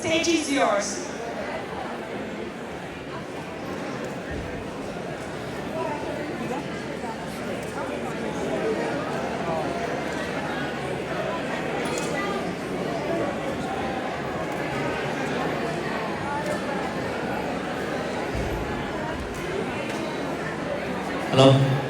stage is yours. Hello.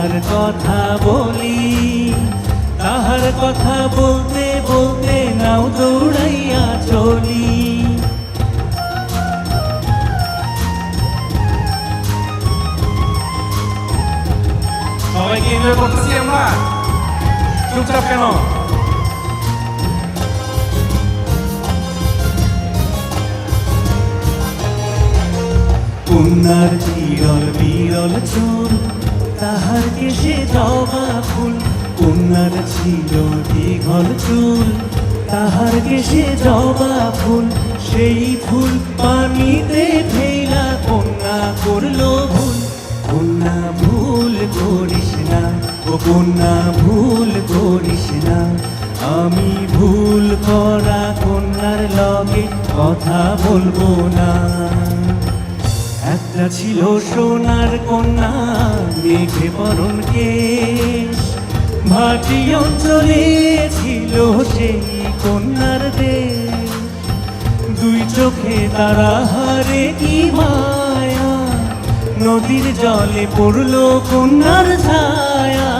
তাহার কথা বলি তাহার কথা বলতে বলতে নাও দৌড়াইয়া চলি। সবাইকে এনজয় করতেছি আমরা? চুপচাপ কেন? কন্যার বিরল বিরল চুল তাহার কেশে জবা ফুল কন্যার ছিল দীঘল চুল। তাহার কেশে জবা ফুল, সেই ফুল পানিতে ফেলা কন্যা করল ভুল। কন্যা ভুল করিস না, ও কন্যা ভুল করিস না। আমি ভুল করা কন্যার লগে কথা বলব না। একটা ছিল সোনার কন্যা, মেঘে বরণ কে ভাটি অঞ্চলে ছিল সেই কন্যার দেশ। দুই চোখে তারা হারে কি মায়া, নদীর জলে পড়ল কন্যার ছায়া।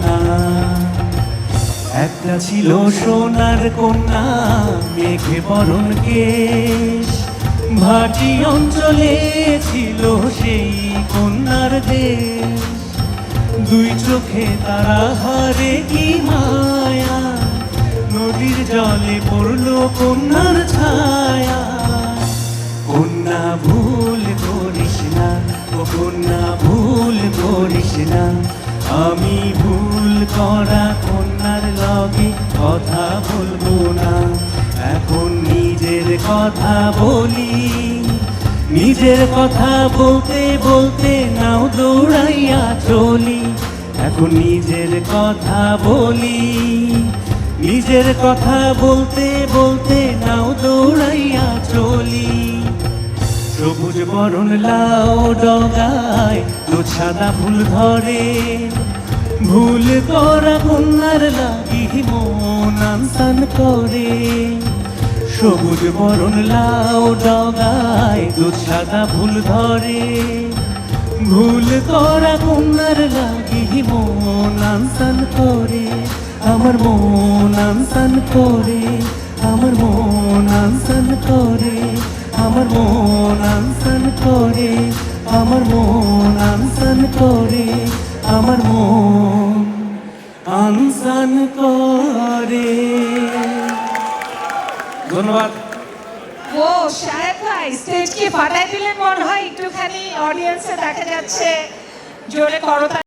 একটা ছিল সোনার কন্যা, মেঘে বরণ কেশ। ভাটি অঞ্চলে ছিল সেই কন্যার দেশ। দুই চোখে তারা হারে কি মায়া, নদীর জলে পড়ল কন্যার ছায়া। কন্যা ভুল করিস না, ও কন্যা ভুল করিস না, আমি ভুল করা কথা বলব না। এখন নিজের কথা বলি। নিজের কথা বলতে বলতে নাও দৌড়াইয়া চলি। এখন নিজের কথা বলি। নিজের কথা বলতে বলতে নাও দৌড়াইয়া চলি। সবুজ বরণ লাও ডগায় তো সাদা ফুল ধরে। ভুল করা কন্যার লাগি মন আনসান করে। সবুজ বরণ লাও ডগায় তো সাদা ফুল ধরে। ভুল করা কন্যার লাগি মন আনসান করে। আমার মন আনসান করে, আমার মন আনসান করে, আমার মন আনসান করে, আমার মন আনসান করে। আমার মন আনসান করে। ধন্যবাদ। ও, সাহেব ভাই স্টেজ কি ফাটাই দিলেন মনে হয়? একটুখানি অডিয়েন্সে দেখা যাচ্ছে। জোরে করতা